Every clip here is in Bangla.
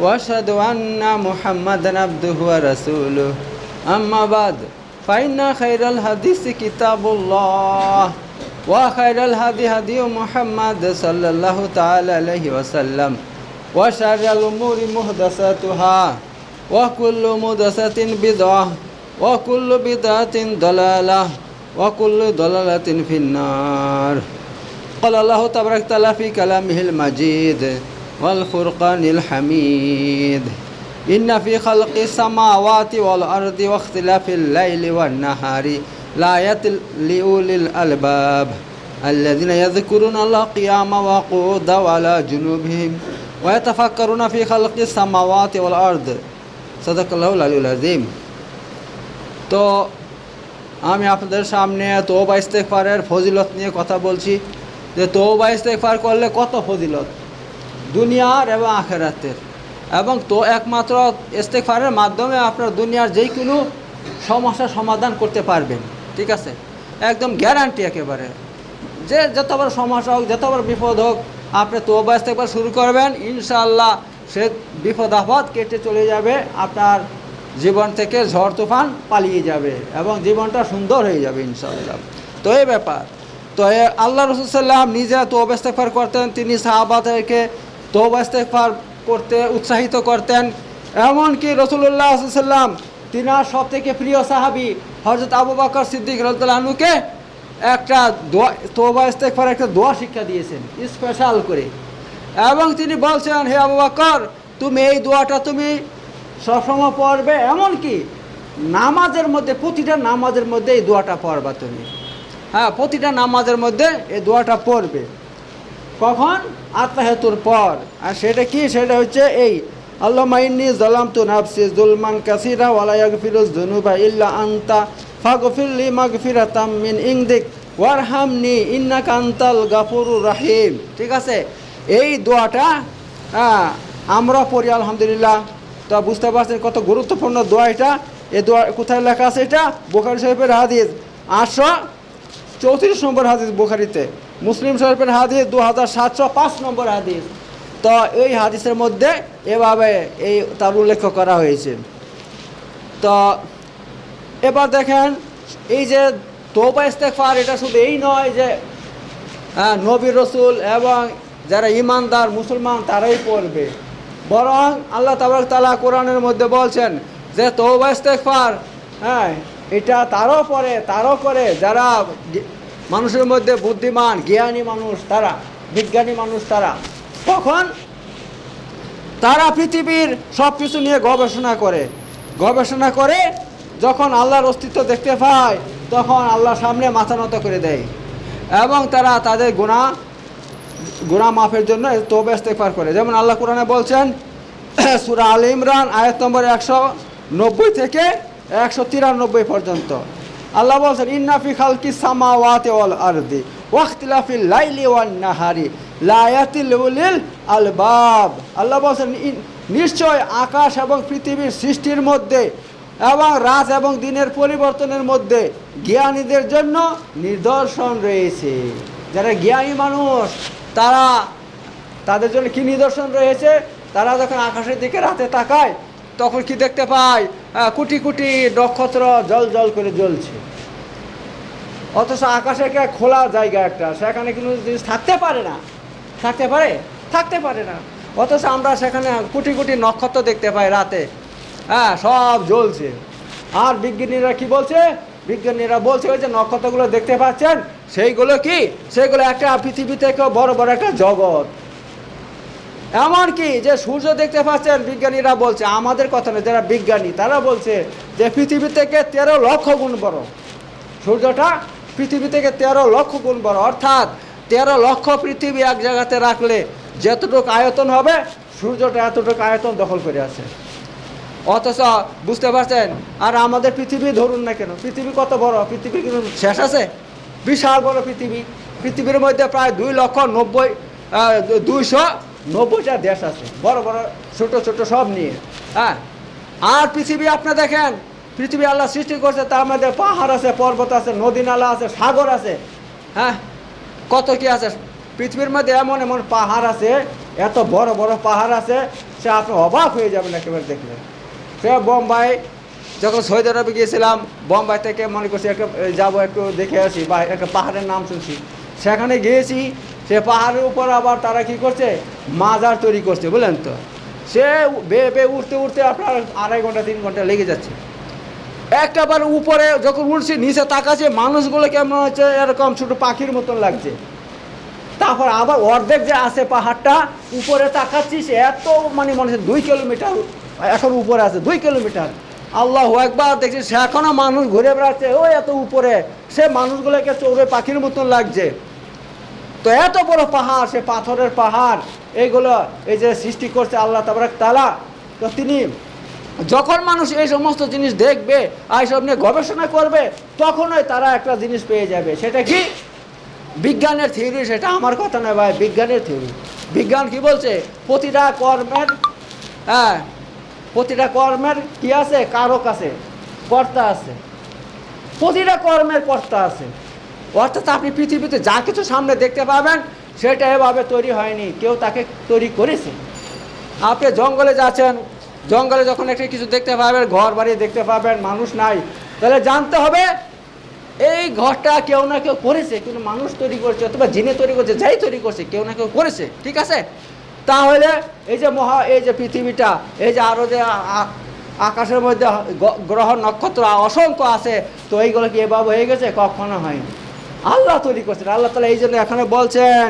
واشهد ان محمدا عبده ورسوله اما بعد فان خير الحديث كتاب الله وخير الهدي هدي محمد صلى الله تعالى عليه وسلم وشر الامور محدثاتها وكل محدثه بدعه وكل بدعه ضلاله وكل ضلاله في النار قال الله تبارك وتعالى في كلامه المجيد والفرقان الحميد إن في خلق السماوات والأرض واختلاف الليل والنهار لآيات لأولي الألباب الذين يذكرون الله قياما وقعودا وعلى جنوبهم ويتفكرون في خلق السماوات والأرض صدق الله العلي العظيم তো আমি আপনাদের সামনে তোবা ইস্তেকফারের ফজিলত নিয়ে কথা বলছি যে তোবা ইস্তেকফার করলে কত ফজিলত দুনিয়ার এবং আখেরাতের। এবং তো একমাত্র ইস্তেকফারের মাধ্যমে আপনার দুনিয়ার যেই কোনো সমস্যার সমাধান করতে পারবেন। ঠিক আছে? একদম গ্যারান্টি একেবারে। যে যত বড় সমস্যা হোক যত বড় বিপদ হোক, আপনি তোবা ইস্তেকফার শুরু করবেন, ইনশাআল্লাহ সে বিপদ, আপদ কেটে চলে যাবে, আপনার জীবন থেকে ঝড়, তুফান পালিয়ে যাবে এবং জীবনটা সুন্দর হয়ে যাবে, ইনশাআল্লাহ। তো এই ব্যাপার। তো আল্লাহ রসুল্লাম নিজে তোবা ইস্তেকফার করতেন, তিনি সাহাবাদেরকে তোবা ইস্তেকফার করতে, উৎসাহিত করতেন। এমনকি রসুল্লাহ সাল্লাম তিনার সব থেকে প্রিয় সাহাবি হজরত আবু বকর সিদ্দিক রদুল্লাহনুকে একটা দোয়া তোবা ইস্তেকফার একটা দোয়া শিক্ষা দিয়েছেন স্পেশাল করে। এবং তিনি বলছেন, হে আবু বকর, তুমি এই দোয়াটা তুমি সবসময় পড়বে, এমনকি নামাজের মধ্যে, প্রতিটা নামাজের মধ্যে এই দোয়াটা পড়বা তুমি। হ্যাঁ প্রতিটা নামাজের মধ্যে এই দোয়াটা পড়বে। কখন? আত্মাহেতুর পর। আর সেটা কি? সেটা হচ্ছে এই আল্লাহ মাইনি জলাম তু নাফসি জুলমান কাসিরা ওয়ালায়াগ ফিরোজ ধনুবা ইল্লা আন্তা ফাগফিরলি মাগফিরাতাম মিন ইংদিক ওয়ারহামনি ইন্না কান্তাল গাফুরুর রাহিম। ঠিক আছে? এই দোয়াটা আমরা পড়ি, আলহামদুলিল্লাহ। তো বুঝতে পারছেন কত গুরুত্বপূর্ণ দোয়া এটা? এ দোয়া কোথায় লেখা আছে এটা? বোখারি সাহেবের হাদিস। আটশো চৌত্রিশ নম্বর হাদিস বুখারিতে। মুসলিম শরীফের হাদিস দু হাজার সাতশো পাঁচ নম্বর হাদিস। তো এই হাদিসের মধ্যে এভাবে এই তার উল্লেখ করা হয়েছে। তো এবার দেখেন, এই যে তোবা ইস্তেকফার এটা শুধু এই নয় যে হ্যাঁ নবী রসুল এবং যারা ইমানদার মুসলমান, তারাই পড়বে। বরং আল্লাহ তাবাক তালা কোরআনের মধ্যে বলছেন যে, তোবা ইস্তেকফার হ্যাঁ এটা তারও পরে তারও করে। যারা মানুষের মধ্যে বুদ্ধিমান, জ্ঞানী মানুষ তারা, বিজ্ঞানী মানুষ তারা। তখন তারা পৃথিবীর সব কিছু নিয়ে গবেষণা করে। গবেষণা করে যখন আল্লাহর অস্তিত্ব দেখতে পায়, তখন আল্লাহর সামনে মাথা নত করে দেয়। এবং তারা তাদের গুণা গুণা মাফের জন্য তোবে ইস্তেকফার করে। যেমন আল্লাহ কোরআনে বলছেন, সুরা আল ইমরান, আয়াত নম্বর একশো নব্বই থেকে একশো তিরানব্বই পর্যন্ত। আল্লাহ বলছেন ইন্নাফি খালকি সামাওয়াতে ওয়াল আরদি, ওয়াখতিলাফি লাইলি ওয়ান নাহারি লায়াতিল উলিল আলবাব। আল্লাহ বলছেন "ইন- নিশ্চয় আকাশ এবং পৃথিবীর সৃষ্টির মধ্যে এবং রাত এবং দিনের পরিবর্তনের মধ্যে জ্ঞানীদের জন্য নিদর্শন রয়েছে। যারা জ্ঞানী মানুষ, তারা তাদের জন্য কি নিদর্শন রয়েছে? তারা যখন আকাশের দিকে রাতে তাকায়, তখন কি দেখতে পায়? কোটি কোটি নক্ষত্র জল জল করে জ্বলছে। অথচ আকাশে একটা খোলা জায়গা একটা, সেখানে কোনো জিনিস থাকতে পারে না। থাকতে পারে? থাকতে পারে না। অথচ আমরা সেখানে কোটি কোটি নক্ষত্র দেখতে পাই রাতে। হ্যাঁ সব জ্বলছে। আর বিজ্ঞানীরা কি বলছে? বিজ্ঞানীরা বলছে ওই যে নক্ষত্রগুলো দেখতে পাচ্ছেন, সেইগুলো কি? সেইগুলো একটা পৃথিবী থেকে বড় বড় একটা জগৎ। এমনকি যে সূর্য দেখতে পাচ্ছেন বিজ্ঞানীরা বলছে, আমাদের কথা না যারা বিজ্ঞানী, তারা বলছে যে পৃথিবী থেকে তেরো লক্ষ গুণ বড়। সূর্যটা পৃথিবী থেকে তেরো লক্ষ গুণ বড়। অর্থাৎ তেরো লক্ষ পৃথিবী এক জায়গাতে রাখলে যতটুকু আয়তন হবে, সূর্যটা এতটুকু আয়তন দখল করে আছে। অথচ বুঝতে পারছেন? আর আমাদের পৃথিবী ধরুন না কেন, পৃথিবী কত বড়? পৃথিবী কিন্তু শেষ আছে? বিশাল বড় পৃথিবী। পৃথিবীর মধ্যে প্রায় দুই লক্ষ নব্বই দুইশো নব্বইটা দেশ আছে, বড় বড়, ছোট ছোট সব নিয়ে। হ্যাঁ আর পৃথিবী আপনি দেখেন, পৃথিবী আল্লাহ সৃষ্টি করছে, তার মধ্যে পাহাড় আছে, পর্বত আছে, নদী নালা আছে, সাগর আছে। হ্যাঁ কত কি আছে? পৃথিবীর মধ্যে এমন এমন পাহাড় আছে, এত বড় বড় পাহাড় আছে, সে আপনি অবাক হয়ে যাবেন একেবারে দেখলে। সে বোম্বাই, যখন সৌদি আরবে গিয়েছিলাম, বোম্বাই থেকে মনে করছি একটা যাব একটু দেখে আসি, বা একটা পাহাড়ের নাম শুনছি। সেখানে গিয়েছি সে পাহাড়ের উপর আবার তারা কি করছে? মাজার তৈরি করছে, বুঝলেন তো? সে বে বে উঠতে উঠতে আপনার আড়াই ঘণ্টা, তিন ঘণ্টা লেগে যাচ্ছে। একটাবার উপরে যখন উঠছি নিচে তাকাচ্ছে, মানুষগুলো কেমন হচ্ছে? এরকম ছোটো পাখির মতন লাগছে। তারপর আবার অর্ধেক যে আছে পাহাড়টা, উপরে তাকাচ্ছিস এত মানে মনে হচ্ছে দুই কিলোমিটার, এখন উপরে আছে, দুই কিলোমিটার। আল্লাহ একবার দেখছি সে এখনও মানুষ ঘুরে বেড়াচ্ছে। ও এত উপরে, সে মানুষগুলোকে চৌড়ে পাখির মতন লাগছে। তো এত বড় পাহাড়, সে পাথরের পাহাড়, এইগুলো এই যে সৃষ্টি করছে আল্লাহ তাবারাক তালা তো তিনি যখন মানুষ এই সমস্ত জিনিস দেখবে আর এইসব নিয়ে গবেষণা করবে, তখনই তারা একটা জিনিস পেয়ে যাবে। সেটা কি? বিজ্ঞানের থিওরি, সেটা আমার কথা নয় ভাই, বিজ্ঞানের থিওরি। বিজ্ঞান কি বলছে? প্রতিটা কর্মের হ্যাঁ প্রতিটা কর্মের কি আছে? কারক আছে, কর্তা আছে। প্রতিটা কর্মের কর্তা আছে। অর্থাৎ আপনি পৃথিবীতে যা কিছু সামনে দেখতে পাবেন, সেটা এভাবে তৈরি হয়নি। কেউ তাকে তৈরি করেছে। আপনি জঙ্গলে যাচ্ছেন, জঙ্গলে যখন একটা কিছু দেখতে পাবেন, ঘর বাড়ি দেখতে পাবেন, মানুষ নাই, তাহলে জানতে হবে, এই ঘরটা কেউ না কেউ করেছে, কিন্তু মানুষ তৈরি করছে, অথবা জিনে তৈরি করছে, যাই তৈরি করছে, কেউ না কেউ করেছে, ঠিক আছে? তাহলে এই যে মহা, এই যে পৃথিবীটা, এই যে আরও যে আকাশের মধ্যে গ্রহ নক্ষত্র অসংখ্য আছে, তো এইগুলো কি এভাবে হয়ে গেছে? কখনো হয়নি। আল্লাহ তৈরি করছেন। আল্লাহ তালা এই জন্য এখানে বলছেন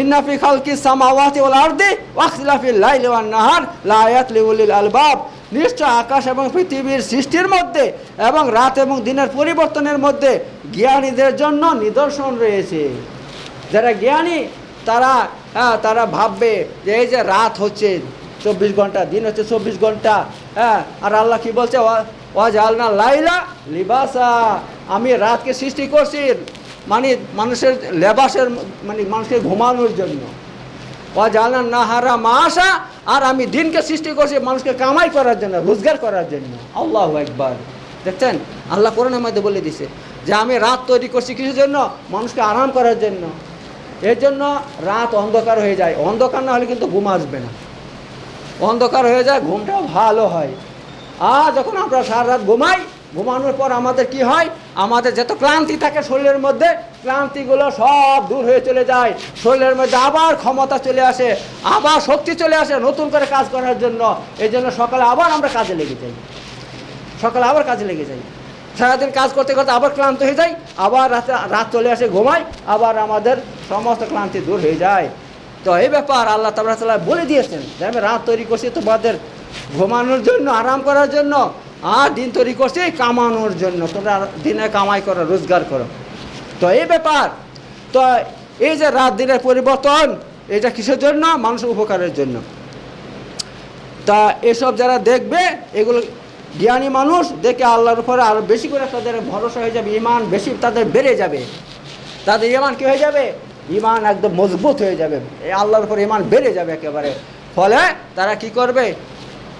ইন্নাফি খালকি সামাওয়াতি ওয়াল আরদি ওয়াখতিলাফিল লাইলি ওয়ান নাহার লা আয়াত লিউলিল আলবাব। নিশ্চয় আকাশ এবং পৃথিবীর সৃষ্টির মধ্যে এবং রাত এবং দিনের পরিবর্তনের মধ্যে জ্ঞানীদের জন্য নিদর্শন রয়েছে। যারা জ্ঞানী, তারা হ্যাঁ তারা ভাববে যে এই যে রাত হচ্ছে, চব্বিশ ঘণ্টা, দিন হচ্ছে চব্বিশ ঘণ্টা হ্যাঁ আর আল্লাহ কি বলছে? ওয়াজ আলনা লাইলা লিবাসা। আমি রাতকে সৃষ্টি করছি। মানে মানুষের লেবাসের মানে মানুষকে ঘুমানোর জন্য। আলনা নাহারা মাসা আর আমি দিনকে সৃষ্টি করছি মানুষকে কামাই করার জন্য, রোজগার করার জন্য। আল্লাহ একবার দেখছেন? আল্লাহ কোরআনের মধ্যে বলে দিছে যে, আমি রাত তৈরি করছি কিসের জন্য? মানুষকে আরাম করার জন্য। এর জন্য রাত অন্ধকার হয়ে যায়। অন্ধকার না হলে কিন্তু ঘুম আসবে না। অন্ধকার হয়ে যায়, ঘুমটাও ভালো হয়। আর যখন আমরা সারা রাত ঘুমাই ঘুমানোর পর আমাদের কি হয়? আমাদের যত ক্লান্তি থাকে শরীরের মধ্যে, ক্লান্তিগুলো সব দূর হয়ে চলে যায়। শরীরের মধ্যে আবার ক্ষমতা চলে আসে, আবার শক্তি চলে আসে নতুন করে কাজ করার জন্য। এই জন্য সকালে আবার আমরা কাজে লেগে যাই। সকালে আবার কাজে লেগে যাই। সারাদিন কাজ করতে করতে আবার ক্লান্ত হয়ে যাই, আবার রাতে, রাত চলে আসে ঘুমাই, আবার আমাদের সমস্ত ক্লান্তি দূর হয়ে যায়। তো এই ব্যাপার আল্লাহ তালা তালা বলে দিয়েছেন যে, আমি রাত তৈরি করছি তোমাদের ঘুমানোর জন্য, আরাম করার জন্য। আর দিন তৈরি করছি কামানোর জন্য। তোমরা দিনে কামাই করো, রোজগার করো। তো এই ব্যাপার। তো এই যে রাত দিনের পরিবর্তন, এটা কিসের জন্য? মানুষের উপকারের জন্য। তা এসব যারা দেখবে, এগুলো জ্ঞানী মানুষ দেখে আল্লাহর উপরে আরও বেশি করে তাদের ভরসা হয়ে যাবে, ইমান বেশি তাদের বেড়ে যাবে। তাদের ইমান কী হয়ে যাবে? ইমান একদম মজবুত হয়ে যাবে। এই আল্লাহর উপরে ইমান বেড়ে যাবে একেবারে। ফলে তারা কি করবে?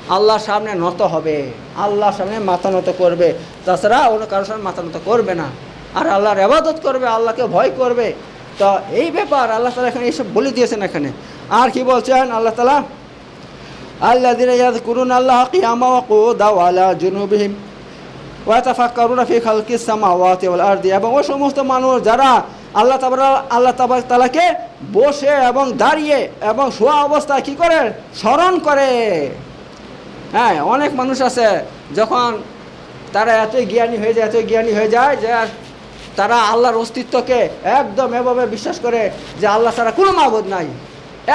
আল্লাহর সামনে নত হবে। আল্লাহর সামনে মাথা নত করবে। তাছাড়া অন্য কারোর সামনে মাথা নত করবে না। আর আল্লাহর আবাদত করবে, আল্লাহকে ভয় করবে। তো এই ব্যাপার আল্লাহ তালা এখানে এইসব বলে দিয়েছেন এখানে। আর কি বলছেন? আল্লাহ তালা আল্লাহ দিন করুন আল্লাহ কিয়ামা কো দাও আল্লাহ জুনুবিহিম ওয়াতাফাক্কারুনা ফি খালকিস সামাওয়াতি আর আরদি। এবং ওই সমস্ত মানুষ যারা আল্লাহ তাবরা আল্লাহ তাবাক তালাকে বসে এবং দাঁড়িয়ে এবং শোয়া অবস্থায় কি করে? স্মরণ করে। হ্যাঁ অনেক মানুষ আছে, যখন তারা এতই জ্ঞানী হয়ে যায়, এতই জ্ঞানী হয়ে যায় যে তারা আল্লাহর অস্তিত্বকে একদম এভাবে বিশ্বাস করে যে আল্লাহ ছাড়া কোনো মাবুদ নাই।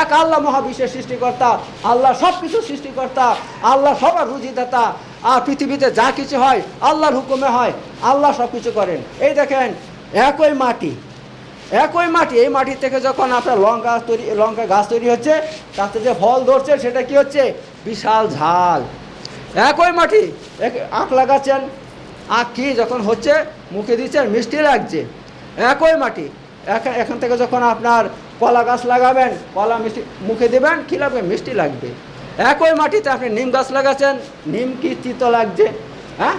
এক আল্লাহ মহাবিশ্বের সৃষ্টিকর্তা, আল্লাহ সব কিছু সৃষ্টিকর্তা, আল্লাহ সবার রুজিদাতা, আর পৃথিবীতে যা কিছু হয়, আল্লাহর হুকুমে হয়, আল্লাহ সব কিছু করেন। এই দেখেন, একই মাটি একই মাটি, এই মাটি থেকে যখন আপনার লঙ্কা তৈরি লঙ্কা গাছ তৈরি হচ্ছে, তাতে যে ফল ধরছে সেটা কি হচ্ছে? বিশাল ঝাল। একই মাটি, এক আখ লাগাচ্ছেন, আখ কি যখন হচ্ছে, মুখে দিচ্ছেন, মিষ্টি লাগছে। একই মাটি, এখা- এখান থেকে যখন আপনার কলা গাছ লাগাবেন, কলা মিষ্টি, মুখে দেবেন, কী লাগবে? মিষ্টি লাগবে। একই মাটিতে আপনি নিম গাছ লাগাচ্ছেন, নিম কি তিতো লাগছে হ্যাঁ?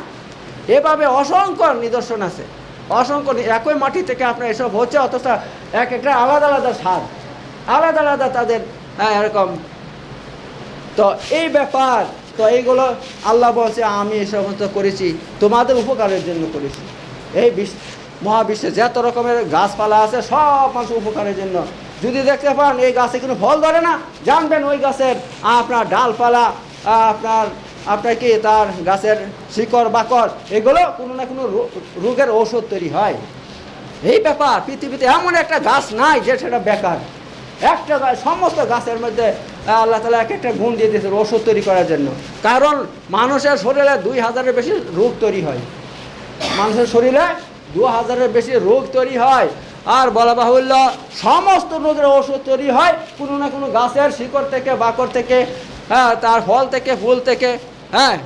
এভাবে অসংখ্য নিদর্শন আছে। অসংখ্য একই মাটি থেকে আপনার এসব হচ্ছে, অথচ এক একটা আলাদা আলাদা স্বাদ আলাদা আলাদা তাদের হ্যাঁ এরকম। তো এই ব্যাপার, তো এইগুলো আল্লাহ বলছে, আমি এই সমস্ত করেছি, তোমাদের উপকারের জন্য করেছি। এই বিশ্ব মহাবিশ্বে যত রকমের গাছপালা আছে, সব মানুষ উপকারের জন্য। যদি দেখতে পান, এই গাছে কোনো ফল ধরে না, জানবেন ওই গাছের, আপনার ডালপালা আপনার আপনার কি তার গাছের শিকড়, বাকড়, এগুলো কোনো না কোনো রোগের ঔষধ তৈরি হয়? এই ব্যাপার, পৃথিবীতে এমন একটা গাছ নাই যে সেটা বেকার। একটা সমস্ত গাছের মধ্যে আল্লাহ তালা এক একটা গুণ দিয়ে দিয়েছে ওষুধ তৈরি করার জন্য। কারণ মানুষের শরীরে দুই হাজারের বেশি রোগ তৈরি হয়। মানুষের শরীরে দু হাজারের বেশি রোগ তৈরি হয়। আর বলা বাহুল্য, সমস্ত রোগের ওষুধ তৈরি হয় কোনো না কোনো গাছের শিকড় থেকে, বাকড় থেকে হ্যাঁ তার ফল থেকে, ফুল থেকে। হ্যাঁ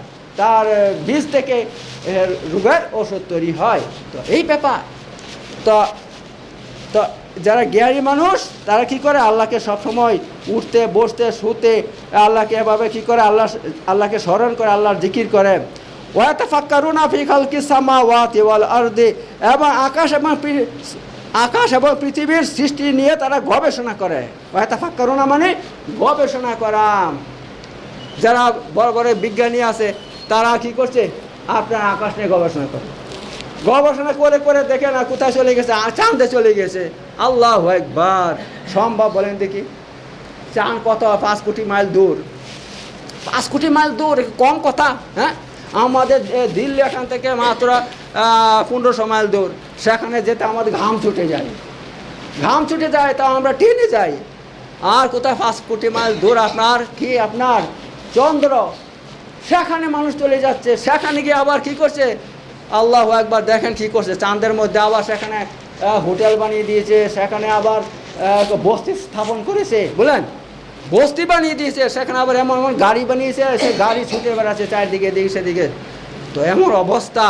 তার বীজ থেকে রোগের ওষুধ তৈরি হয়। তো এই ব্যাপার। তো তো যারা জ্ঞানী মানুষ, তারা কি করে? আল্লাহকে সবসময় উঠতে, বসতে, শুতে, আল্লাহকে এভাবে কি করে? আল্লাহ, আল্লাহকে স্মরণ করে, আল্লাহর জিকির করে। ওয়াতে ফাক্কারুনা ফি খালকি সামা ওয়াতি ওয়াল আরদি। এবং আকাশ এবং আকাশ এবং পৃথিবীর সৃষ্টি নিয়ে তারা গবেষণা করে। ওয়াতে ফাক্কারুনা মানে গবেষণা করা। যারা বড় বড় বিজ্ঞানী আছে, তারা কি করছে? আপনার আকাশ নিয়ে গবেষণা করে। গবেষণা করে করে দেখে না কোথায় চলে গেছে চাঁদে চলে গেছে। আল্লাহ একবার সম্ভব বলেন দেখি। চাঁদ কত? পাঁচ কোটি মাইল দূর। পাঁচ কোটি মাইল দূর কম কথা হ্যাঁ? আমাদের দিল্লি এখান থেকে মাত্র পনেরোশো মাইল দূর। সেখানে যেতে আমাদের ঘাম ছুটে যায়। ঘাম ছুটে যায়, তা আমরা ট্রেনে যাই। আর কোথায় পাঁচ কোটি মাইল দূর? আপনার কি আপনার চন্দ্র সেখানে মানুষ চলে যাচ্ছে। সেখানে গিয়ে আবার কি করছে? আল্লাহ একবার দেখেন কি করছে। চাঁদের মধ্যে আবার সেখানে হোটেল বানিয়ে দিয়েছে। সেখানে আবার বস্তি স্থাপন করেছে। বুঝলেন? বস্তি বানিয়ে দিয়েছে। সেখানে আবার এমন এমন গাড়ি বানিয়েছে। সে গাড়ি ছুটে বেড়াচ্ছে চারদিকে দিকে সেদিকে। তো এমন অবস্থা।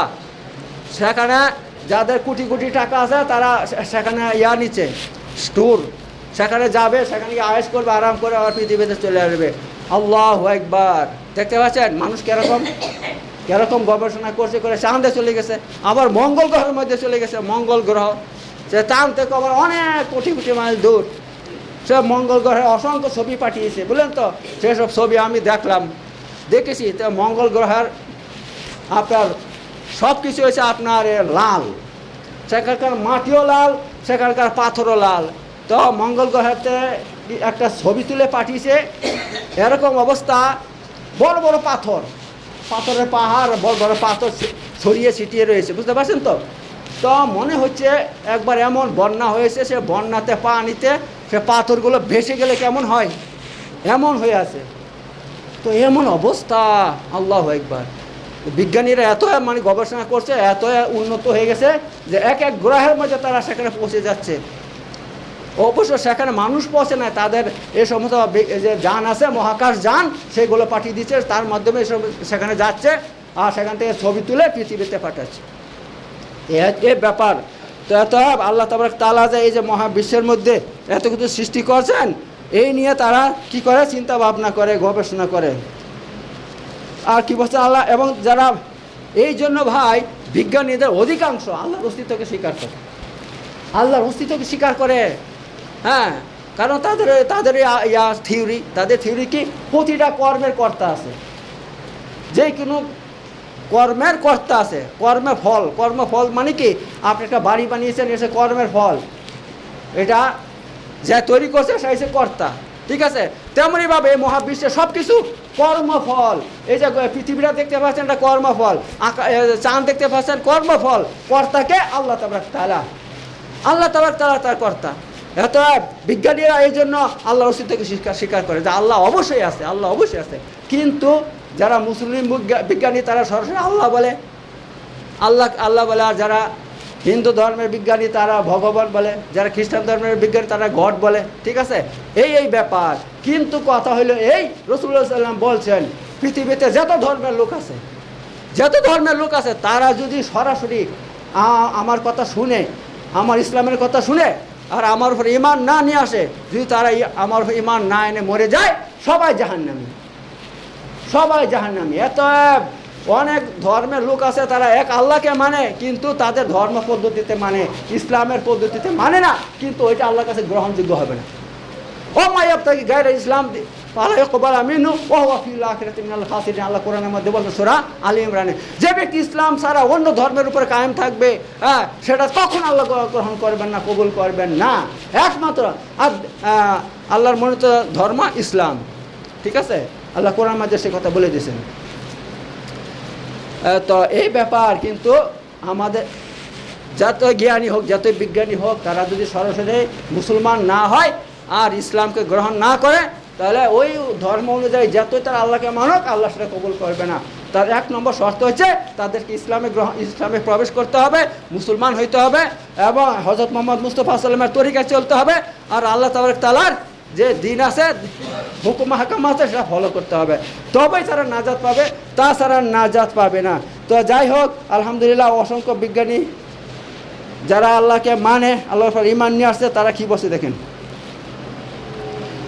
সেখানে যাদের কোটি কোটি টাকা আছে, তারা সেখানে ইয়া নিচ্ছে। স্টোর। সেখানে যাবে, সেখানে গিয়ে আয়েস করবে, আরাম করে আবার পৃথিবীতে চলে আসবে। আল্লাহ একবার দেখতে পাচ্ছেন? মানুষ কীরকম? কীরকম গবেষণা করছে করে চাঁদে চলে গেছে, আবার মঙ্গল গ্রহের মধ্যে চলে গেছে, মঙ্গল গ্রহ। সে চাঁদ থেকে আবার অনেক কোটি কোটি মাইল দূর। সে মঙ্গল গ্রহে অসংখ্য ছবি পাঠিয়েছে, বুঝলেন তো? সেসব ছবি আমি দেখলাম। দেখেছি, তো মঙ্গল গ্রহের আপনার সব কিছু হয়েছে আপনার লাল। সেখানকার মাটিও লাল, সেখানকার পাথরও লাল। তো মঙ্গল গ্রহেতে একটা ছবি তুলে পাঠিয়েছে এরকম অবস্থা, বড় বড় পাথর। পাথরের পাহাড়, বড় বড় পাথর ছড়িয়ে ছিটিয়ে রয়েছে, বুঝতে পারছেন তো? তো মনে হচ্ছে একবার এমন বন্যা হয়েছে, সে বন্যাতে পানিতে সে পাথরগুলো ভেসে গেলে কেমন হয়? এমন হয়ে আছে। তো এমন অবস্থা, আল্লাহ একবার বিজ্ঞানীরা এত মানে গবেষণা করছে, এত উন্নত হয়ে গেছে যে এক এক গ্রহের মধ্যে তারা সেখানে পৌঁছে যাচ্ছে। অবশ্য সেখানে মানুষ পৌঁছে না তাদের এ সমস্ত যে যান আছে, মহাকাশ যান, সেগুলো পাঠিয়ে দিচ্ছে, তার মাধ্যমে এসব সেখানে যাচ্ছে আর সেখান থেকে ছবি তুলে পৃথিবীতে পাঠাচ্ছে। এ- ব্যাপার। তো এত আল্লাহ তাবার তালা যে এই যে মহাবিশ্বের মধ্যে এত কিছু সৃষ্টি করছেন, এই নিয়ে তারা কি করে? চিন্তা ভাবনা করে, গবেষণা করে। আর কি বলছে আল্লাহ? এবং যারা এই জন্য ভাই বিজ্ঞানীদের অধিকাংশ আল্লাহর অস্তিত্বকে স্বীকার করে। আল্লাহর অস্তিত্বকে স্বীকার করে। হ্যাঁ কারণ তাদের তাদের ইয়া- থিওরি তাদের থিওরি কি? প্রতিটা কর্মের কর্তা আছে। যে কোনো কর্মের কর্তা আছে, কর্মে ফল। কর্ম ফল মানে কি? আপনি একটা বাড়ি বানিয়েছেন, এসে কর্মের ফল। এটা যা তৈরি করছে, সে হচ্ছে কর্তা। ঠিক আছে? তেমনইভাবে এই মহাবিশ্বে সব কিছু কর্মফল। এই যে পৃথিবীটা দেখতে পাচ্ছেন, এটা কর্মফল। আকা- চাঁদ দেখতে পাচ্ছেন, কর্মফল। কর্তাকে আল্লাহ তাবরাক তালা আল্লাহ তাবরাক তালা তার কর্তা। এত বিজ্ঞানীরা এই জন্য আল্লাহর অস্তিত্বকে স্বীকার স্বীকার করে যে আল্লাহ অবশ্যই আছে, আল্লাহ অবশ্যই আছে। কিন্তু যারা মুসলিম বিজ্ঞা- বিজ্ঞানী তারা সরাসরি আল্লাহ বলে। আল্লাহ আল্লাহ বলে, আর যারা হিন্দু ধর্মের বিজ্ঞানী তারা ভগবান বলে, যারা খ্রিস্টান ধর্মের বিজ্ঞানী তারা গড বলে, ঠিক আছে? এই এই ব্যাপার। কিন্তু কথা হলো এই রসুল্লাহ সাল্লাম বলছেন, পৃথিবীতে যত ধর্মের লোক আছে, যত ধর্মের লোক আছে, তারা যদি সরাসরি আমার কথা শুনে, আমার ইসলামের কথা শুনে আর আমার উপর ইমান না নিয়ে আসে, যদি তারা আমার উপর ইমান না এনে মরে যায়, সবাই জাহান্নামি। সবাই জাহান্নামি। এত অনেক ধর্মের লোক আছে, তারা এক আল্লাহকে মানে কিন্তু তাদের ধর্ম পদ্ধতিতে মানে ইসলামের পদ্ধতিতে মানে না, কিন্তু ওইটা আল্লাহর কাছে গ্রহণযোগ্য হবে না। ও মায়াব তাকে গায়ের ইসলাম পালাই কবার আমিনু ও ওয়াফিল আখিরাতি আল্লাহ কোরআনের মধ্যে বলছে, সূরা আলী ইমরানে যে ব্যক্তি ইসলাম ছাড়া অন্য ধর্মের উপর কায়েম থাকবে হ্যাঁ সেটা তখন আল্লাহ গ্রহণ করবেন না, কবুল করবেন না। একমাত্র আর আল্লাহর মনোনীত ধর্ম ইসলাম। ঠিক আছে? আল্লাহ কোরআন মাঝে সে কথা বলে দিয়েছেন। তো এই ব্যাপার কিন্তু আমাদের যত জ্ঞানী হোক, যত বিজ্ঞানী হোক, তারা যদি সরাসরি মুসলমান না হয় আর ইসলামকে গ্রহণ না করে তাহলে ওই ধর্ম অনুযায়ী যতই তারা আল্লাহকে মানক, আল্লাহ সেটা কবুল করবে না। তার এক নম্বর শর্ত হচ্ছে, তাদেরকে ইসলামে গ্রহণ ইসলামে প্রবেশ করতে হবে, মুসলমান হইতে হবে এবং হজরত মোহাম্মদ মুস্তফা সাল্লামের তরিকায় চলতে হবে আর আল্লাহ তাবারক তালার যে দিন আছে, হুকুম হাকাম আছে, সেটা ফলো করতে হবে। তবেই তারা নাজাত পাবে, তাছাড়া নাজাত পাবে না। তো যাই হোক, আলহামদুলিল্লাহ, অসংখ্য বিজ্ঞানী যারা আল্লাহকে মানে আল্লাহর ইমান নিয়ে আসছে, তারা কি বসে দেখেন?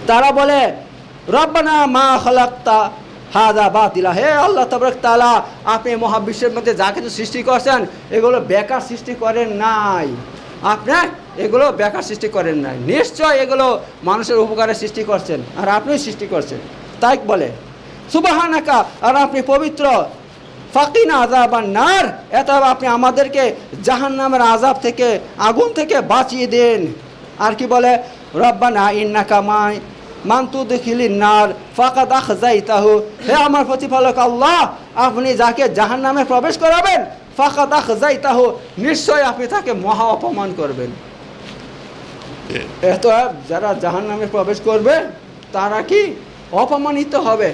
তারা বলে, রব্বানা মা খালাক্তা, হাদা বাতিলা। হে আল্লাহ তবরক তালা আপনি মহাবিশ্বের মধ্যে যা কিছু সৃষ্টি করছেন, এগুলো বেকার সৃষ্টি করেন নাই। আপনি এগুলো বেকার সৃষ্টি করেন নাই। নিশ্চয় এগুলো মানুষের উপকারে সৃষ্টি করছেন, আর আপনিই সৃষ্টি করছেন। তাই বলে, সুবাহানাকা, আর আপনি পবিত্র। ফাকিনা আজাব আর নার। এত আপনি আমাদেরকে জাহান নামের আজাব থেকে, আগুন থেকে বাঁচিয়ে দেন। আর কি বলে, রব্বানা ইন্নাকা মাই মান্তু দেখিলি নার ফাঁকা দাখ যাই তাহু হে আমার প্রতিপালক আল্লাহ, আপনি যাকে জাহান নামে প্রবেশ করাবেন ফাঁকা দাখ যাই তাহু নিশ্চয় আপনি তাকে মহা অপমান করবেন। এত যারা জাহান নামে প্রবেশ করবে, তারা কি অপমানিত হবে?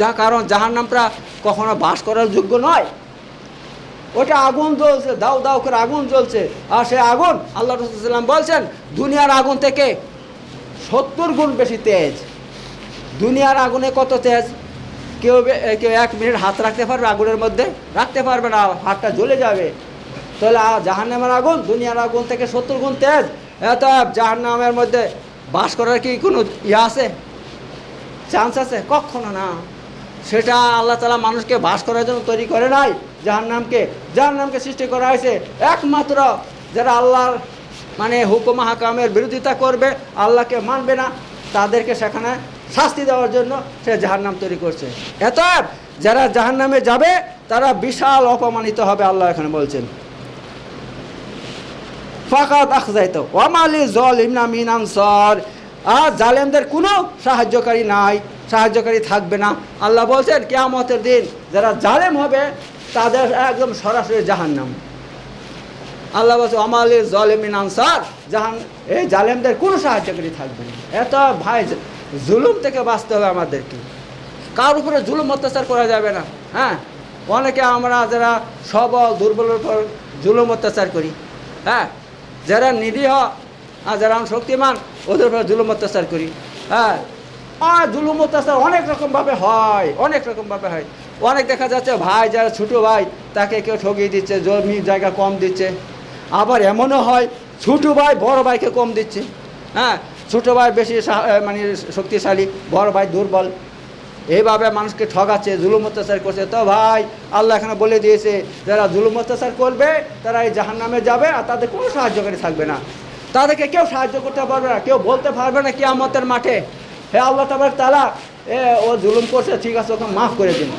যা কারণ জাহান নামটা কখনো বাস করার যোগ্য নয়। ওটা আগুন জ্বলছে, দাও দাও করে আগুন জ্বলছে। আর সে আগুন আল্লাহ রসুলাম বলছেন, দুনিয়ার আগুন থেকে সত্তর গুণ বেশি তেজ। দুনিয়ার আগুনে কত তেজ? কেউ কেউ এক মিনিট হাত রাখতে পারবে আগুনের মধ্যে? রাখতে পারবে না, হাতটা জ্বলে যাবে। তাহলে জাহান্নামের আগুন, দুনিয়ার আগুন থেকে সত্তর গুণ তেজ। এত জাহান্নামের মধ্যে বাস করার কি কোনো ইয়ে আছে? চান্স আছে? কখনো না। সেটা আল্লাহ তালা মানুষকে বাস করার জন্য তৈরি করে নাই। জাহান্নামকে জাহান্নামকে সৃষ্টি করা হয়েছে। একমাত্র যারা আল্লাহর মানে হুকুম হাকামের বিরোধিতা করবে, আল্লাহকে মানবে না, তাদেরকে সেখানে শাস্তি দেওয়ার জন্য সে জাহান্নাম তৈরি করছে। এত যারা জাহান্নামে যাবে, তারা বিশাল অপমানিত হবে, আল্লাহ এখানে বলছেন। ফাকাত আখজাইত ওয়ামালি জলিমনা মিন আনসার। আর জালেমদের কোনো সাহায্যকারী নাই, সাহায্যকারী থাকবে না। আল্লাহ বলছেন, কেয়ামতের দিন যারা জালেম হবে, তাদের একদম সরাসরি জাহান্নাম। আল্লাহ বলছে অমালি জলিমিন আনসার। জাহান এই জালেমদের কোনো সাহায্যকারী থাকবে না। এত ভাই জুলুম থেকে বাঁচতে হবে আমাদেরকে। কার উপরে জুলুম অত্যাচার করা যাবে না হ্যাঁ? অনেকে আমরা যারা সবল দুর্বলের উপর জুলুম অত্যাচার করি হ্যাঁ? যারা নিরীহ আর যারা শক্তিমান, ওদের উপর জুলুম অত্যাচার করি হ্যাঁ? আর জুলুম অত্যাচার অনেক রকমভাবে হয়, অনেক রকমভাবে হয়। অনেক দেখা যাচ্ছে, ভাই, যারা ছোটো ভাই, তাকে কেউ ঠকিয়ে দিচ্ছে জমি জায়গা কম দিচ্ছে। আবার এমনও হয়, ছোটো ভাই বড় ভাইকে কম দিচ্ছে। হ্যাঁ ছোটো ভাই বেশি মানে শক্তিশালী, বড় ভাই দুর্বল। এইভাবে মানুষকে ঠগাচ্ছে, জুলুম অত্যাচার করছে। তো ভাই, আল্লাহ এখানে বলে দিয়েছে, যারা জুলুম অত্যাচার করবে, তারা এই জাহান নামে যাবে আর তাদের কোনো সাহায্যকারী থাকবে না। তাদেরকে কেউ সাহায্য করতে পারবে না, কেউ বলতে পারবে না কিয়ামতের মাঠে। হে আল্লাহ তাবার তালা এ, ও জুলুম করছে, ঠিক আছে, ওকে মাফ করে দিন।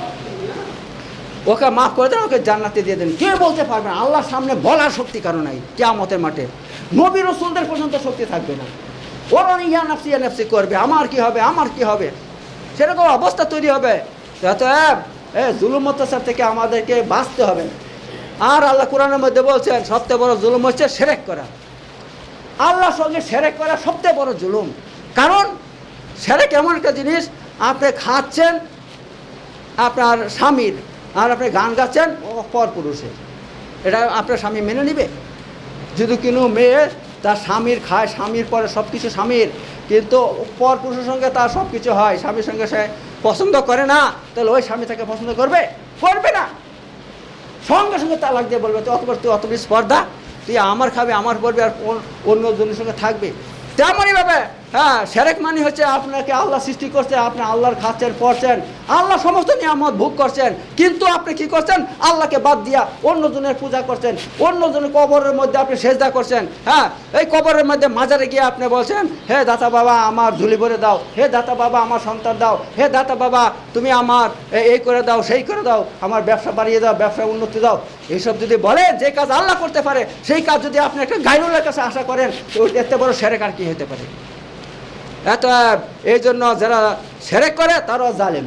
ওকে মাফ করে দেন, ওকে জান্নাতে দিয়ে দেন। কে বলতে পারবে না? আল্লাহর সামনে বলার শক্তি কারণ নাই, কেয়ামতের মাঠে। নবী রসুলদের পর্যন্ত শক্তি থাকবে না। ওরা ইয়া নাফসি ইয়া নাফসি করবে। আমার কি হবে? আমার কি হবে? সেরকম অবস্থা তৈরি হবে। অতএব, এ জুলুম অত্যাচার থেকে আমাদেরকে বাঁচতে হবে। আর আল্লাহ কোরআনের মধ্যে বলছেন, সবচেয়ে বড় জুলুম হচ্ছে সেরেক করা। আল্লাহর সঙ্গে সেরেক করা সবচেয়ে বড় জুলুম। কারণ, সেরেক এমন একটা জিনিস, আপনি খাচ্ছেন আপনার স্বামীর। আর আপনি গান গাচ্ছেন, ও পর পুরুষের এটা আপনার স্বামী মেনে নেবে? যদি কোনো মেয়ে তার স্বামীর খায়, স্বামীর পরে সব কিছু স্বামীর, কিন্তু পর পুরুষের সঙ্গে তার সব কিছু হয়, স্বামীর সঙ্গে সে পছন্দ করে না, তাহলে ওই স্বামী তাকে পছন্দ করবে? করবে না। সঙ্গে সঙ্গে তালাক দিয়ে বলবে, তুই অতবার তুই অত স্পর্ধা, তুই আমার খাবে, আমার পড়বে আর অন- অন্য জনের সঙ্গে থাকবে। তেমনই ভাবে হ্যাঁ সেরেক মানে হচ্ছে আপনাকে আল্লাহ সৃষ্টি করছে আপনি আল্লাহর খাচ্ছেন, পড়ছেন। আল্লাহ সমস্ত নিয়ামত ভোগ করছেন। কিন্তু আপনি কি করছেন? আল্লাহকে বাদ দিয়া অন্য জনের পূজা করছেন। অন্য জনের কবরের মধ্যে আপনি সেজদা করছেন। হ্যাঁ এই কবরের মধ্যে মাজারে গিয়ে আপনি বলছেন, হে দাতা বাবা, আমার ঝুলি ভরে দাও। হে দাতা বাবা, আমার সন্তান দাও। হে দাতা বাবা, তুমি আমার এই করে দাও, সেই করে দাও। আমার ব্যবসা বাড়িয়ে দাও ব্যবসা উন্নতি দাও। এইসব যদি বলে, যে কাজ আল্লাহ করতে পারে, সেই কাজ যদি আপনি একটা গাইরুলের কাছে আশা করেন, তো এত বড় সেরেক আর কি হতে পারে। এত, এই জন্য যারা সেরেক করে, তারাও জালেম।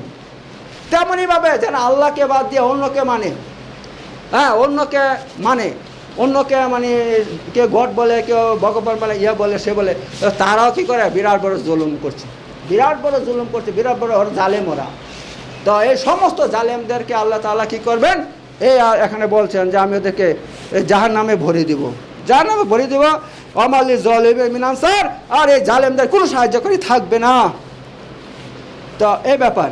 তেমনইভাবে যারা আল্লাহকে বাদ দিয়ে অন্যকে মানে। হ্যাঁ অন্যকে মানে। অন্যকে মানে কেউ গড বলে কেউ ভগবান বলে ইয়ে বলে, সে বলে তারাও কি করে? বিরাট বড় জুলুম করছে। বিরাট বড় জুলুম করছে, বিরাট বড় ওর জালেম ওরা। তো এই সমস্ত জালেমদেরকে আল্লাহ তাআলা কি করবেন? এই এখানে বলছেন যে আমি ওদেরকে জাহার নামে ভরে দিব। যার নামে ভরে দিব অমালি জলেবে মিনানসার আর এই জালেমদের কোনো সাহায্যকারী থাকবে না। তো এই ব্যাপার।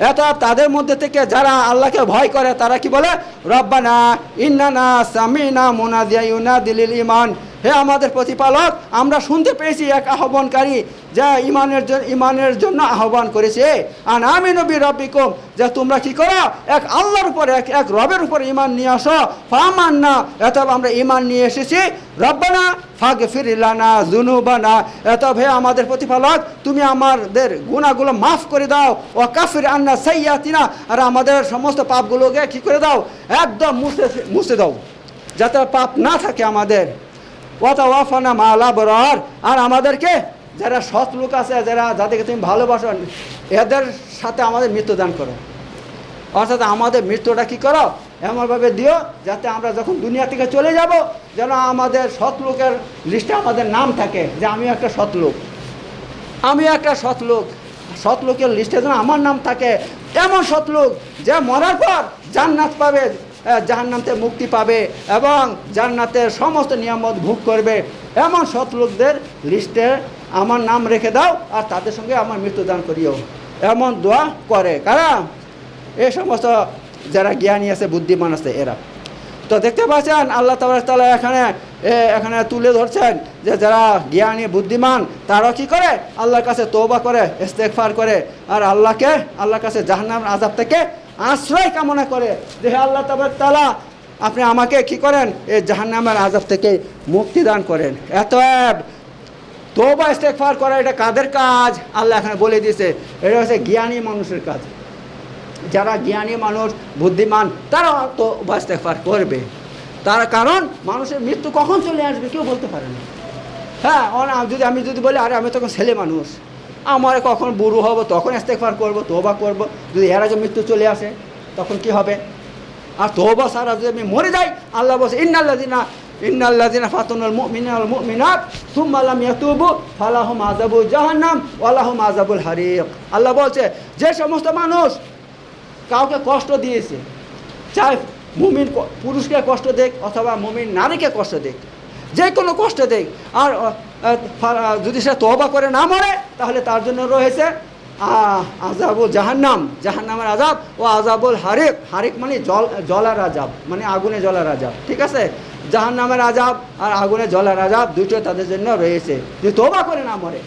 এত তাদের মধ্যে থেকে যারা আল্লাহকে ভয় করে, তারা কি বলে? রব্বানা ইন্নানা সামিনা মোনাদিয়া ইউনা দিলিল ইমান। হে আমাদের প্রতিপালক, আমরা শুনতে পেয়েছি এক আহ্বানকারী যা ইমানের ইমানের জন্য আহ্বান করেছে। আর আমি নবী রব্বিকুম যে তোমরা কি করো? এক আল্লাহর উপর, এক এক রবের উপর ইমান নিয়ে আসো। ফামান না এত আমরা ইমান নিয়ে এসেছি। রব্বানা ফাগ ফিরিলানা জুনুবানা এত হে আমাদের প্রতিপালক, তুমি আমাদের গুণাগুলো মাফ করে দাও। ও কাফির আন্না সাইয়াতিনা, আর আমাদের সমস্ত পাপগুলোকে কি করে দাও? একদম মুছে মুছে দাও। যাতে পাপ না থাকে আমাদের। ওয়াতা ওয়াফানা মালা বরার। আর আমাদেরকে যারা সৎ লোক আছে, যারা যাদেরকে তুমি ভালোবাসো, এদের সাথে আমাদের মৃত্যুদান করো। অর্থাৎ আমাদের মৃত্যুটা কি করো? এমনভাবে দিও যাতে আমরা যখন দুনিয়া থেকে চলে যাব, যেন আমাদের সৎ লোকের লিস্টে আমাদের নাম থাকে যে আমি একটা সৎ লোক। আমি একটা সৎ লোক। সৎ লোকের লিস্টে যেন আমার নাম থাকে। এমন সৎ লোক যে মরার পর জান্নাত পাবে। জাহান্নামতে মুক্তি পাবে এবং জান্নাতের সমস্ত নিয়ামত ভোগ করবে। এমন সৎ লিস্টে আমার নাম রেখে দাও আর তাদের সঙ্গে আমার মৃত্যুদান করিও। এমন দোয়া করে কারা? এই সমস্ত যারা জ্ঞানী আছে বুদ্ধিমান আছে এরা। তো দেখতে পাচ্ছেন আল্লাহ তালা এখানে এ, এখানে তুলে ধরছেন যে যারা জ্ঞানী বুদ্ধিমান তারাও কি করে? আল্লাহর কাছে তৌবা করে ইস্তেকফার করে। আর আল্লাহকে আল্লাহর কাছে জাহান্নাম আজাব থেকে আশ্রয় কামনা করে, যে হে আল্লাহ তালা আপনি আমাকে কি করেন? এই জাহান্নামের আজাব থেকে মুক্তি দান করেন। এত তোবা ইস্তেকফার করা, এটা কাদের কাজ? আল্লাহ এখানে বলে দিয়েছে, এটা হচ্ছে জ্ঞানী মানুষের কাজ। যারা জ্ঞানী মানুষ, বুদ্ধিমান, তারা তো ইস্তেকফার করবে। তার কারণ, মানুষের মৃত্যু কখন চলে আসবে, কেউ বলতে পারে না। হ্যাঁ যদি আমি যদি বলি, আরে, আমি তখন ছেলে মানুষ। আমার কখন বুড়ো হব, তখন ইস্তেকফার করব তোবা করব, যদি এর আগে মৃত্যু চলে আসে, তখন কি হবে? আর তোবা সারা যদি আমি মরে যাই, আল্লাহ বলছে ইন্নাল্লাদিনা ইন্নাল্লাদিনা ফাতুনুল মুমিনাল মুমিনাত, সুম্মা লাম ইয়াতুবু, ফালাহুম আযাবু জাহান্নাম ওয়ালাহুম আযাবুল হারিক। আল্লাহ বলছে, যে সমস্ত মানুষ কাউকে কষ্ট দিয়েছে, চাই মুমিন পুরুষকে কষ্ট দেখ, অথবা মুমিন নারীকে কষ্ট দেখ যে কোনো কষ্ট দেখ, আর যদি সে তবা করে না মরে, তাহলে তার জন্য রয়েছে আজাবুল জাহান্নাম। জাহান্নামের আজাব ও আজাবুল হারিক। হারিক মানে জল, জলার আজাব মানে আগুনে জলার আজাব ঠিক আছে? জাহান্নামের আজাব আর আগুনে জলার আজাব দুটো তাদের জন্য রয়েছে। যদি তবা করে না মরে,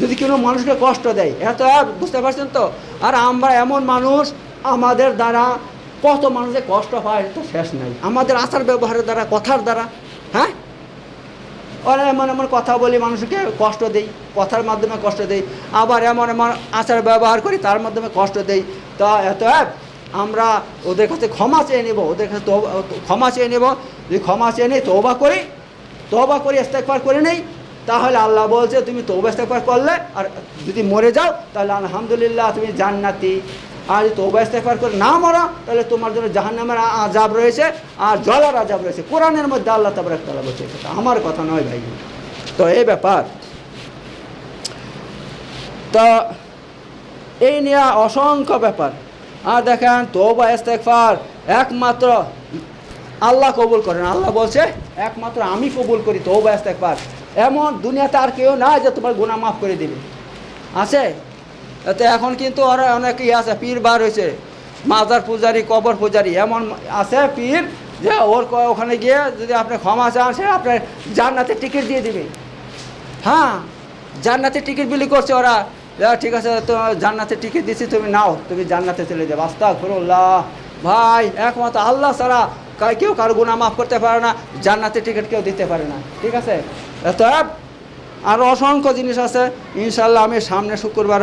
যদি কোনো মানুষকে কষ্ট দেয় এত আর, বুঝতে পারছেন তো? আর আমরা এমন মানুষ, আমাদের দ্বারা কত মানুষের কষ্ট হয়, তো শেষ নাই। আমাদের আচার ব্যবহারের দ্বারা, কথার দ্বারা হ্যাঁ? আর এমন এমন কথা বলি মানুষকে কষ্ট দেই, কথার মাধ্যমে কষ্ট দেই। আবার এমন এমন আচার ব্যবহার করি, তার মাধ্যমে কষ্ট দেই। তা এত আমরা ওদের কাছে ক্ষমা চেয়ে নেব, ওদের কাছে ক্ষমা চেয়ে নেব। যদি ক্ষমা চেয়ে নিই তৌবা করি তৌবা করি ইস্তেকবার করে নেই, তাহলে আল্লাহ বলছে, তুমি তৌবা ইস্তেকবার করলে, আর যদি মরে যাও, তাহলে আলহামদুলিল্লাহ, তুমি জান্নাতি। আর যদি তৌবা ইস্তেকবার করে না মরা, তাহলে তোমার জন্য জাহান্নামের আজাব রয়েছে আর জলার আজাব রয়েছে। কোরআনের মধ্যে আল্লাহ তাবরাক তালা বলছে কথা আমার কথা নয় ভাই। তো এই ব্যাপার। তো এই নিয়ে অসংখ্য ব্যাপার। আর দেখেন তৌবা ইস্তেকফার একমাত্র আল্লাহ কবুল করেন। আল্লাহ বলছে, একমাত্র আমি কবুল করি তৌবা ইস্তেকফার এমন দুনিয়াতে আর কেউ নাই যে তোমার গুণা মাফ করে দিবে। আছে? তো এখন কিন্তু ওরা অনেক ইয়ে আছে, পীর বার হয়েছে। মাজার পূজারি, কবর পূজারি, এমন আছে পীর যে ওর ওখানে গিয়ে যদি আপনি ক্ষমা চান, সে আপনার জান্নাতে টিকিট দিয়ে দিবে। হ্যাঁ জান্নাতে টিকিট বিলি করছে ওরা। ঠিক আছে, তো জান্নাতে টিকিট দিচ্ছি তুমি নাও, তুমি জান্নাতে চলে যাবে আস্তা করুল্লাহ ভাই, একমাত্র আল্লাহ ছাড়া কেউ কারও গুণা মাফ করতে পারে না, জান্নাতে টিকিট কেউ দিতে পারে না। ঠিক আছে? তো আরও অসংখ্য জিনিস আছে। ইনশাল্লাহ আমি সামনে শুক্রবার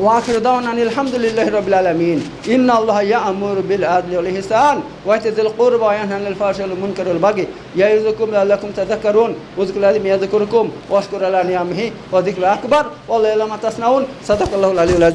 وآخر دعوانا أن الحمد لله رب العالمين. إن الله يأمر بالعدل والإحسان وايتاء ذي القربى وينهى عن الفحشاء والمنكر والبغي يعظكم لعلكم تذكرون. واذكروا الله يذكركم واشكروا على نعمه وذكر أكبر. والله ما تصنعون. صدق الله العلي العظيم.